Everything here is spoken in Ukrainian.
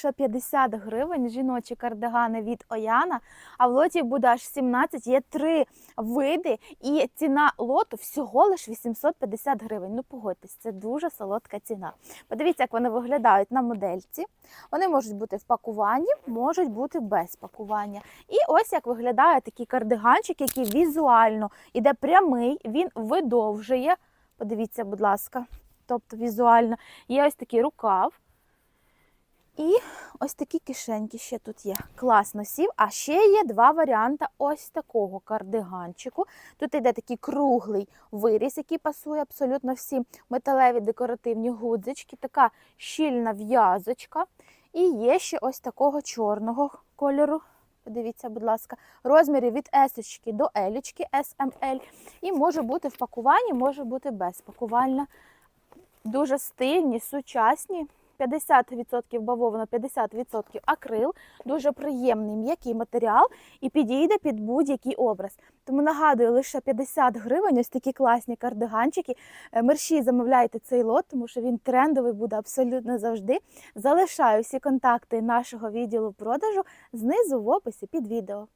Ще 50 гривень жіночі кардигани від Ояна, а в лоті буде аж 17, є три види, і ціна лоту всього лише 850 гривень. Ну погодьтесь, це дуже солодка ціна. Подивіться, як вони виглядають на модельці. Вони можуть бути в пакуванні, можуть бути без пакування. І ось як виглядає такий кардиганчик, який візуально іде прямий, він видовжує. Подивіться, будь ласка, тобто візуально є ось такий рукав. Ось такі кишеньки ще тут є. Класно сів. А ще є два варіанти ось такого кардиганчику. Тут йде такий круглий виріз, який пасує абсолютно всі металеві декоративні гудзички, така щільна в'язочка. І є ще ось такого чорного кольору. Подивіться, будь ласка, розміри від S до L, SML. І може бути в пакуванні, може бути без пакування. Дуже стильні, сучасні. 50% бавовна, 50% акрил, дуже приємний м'який матеріал і підійде під будь-який образ. Тому нагадую, лише 50 гривень, ось такі класні кардиганчики. Е, Мерші замовляйте цей лот, тому що він трендовий буде абсолютно завжди. Залишаю всі контакти нашого відділу продажу знизу в описі під відео.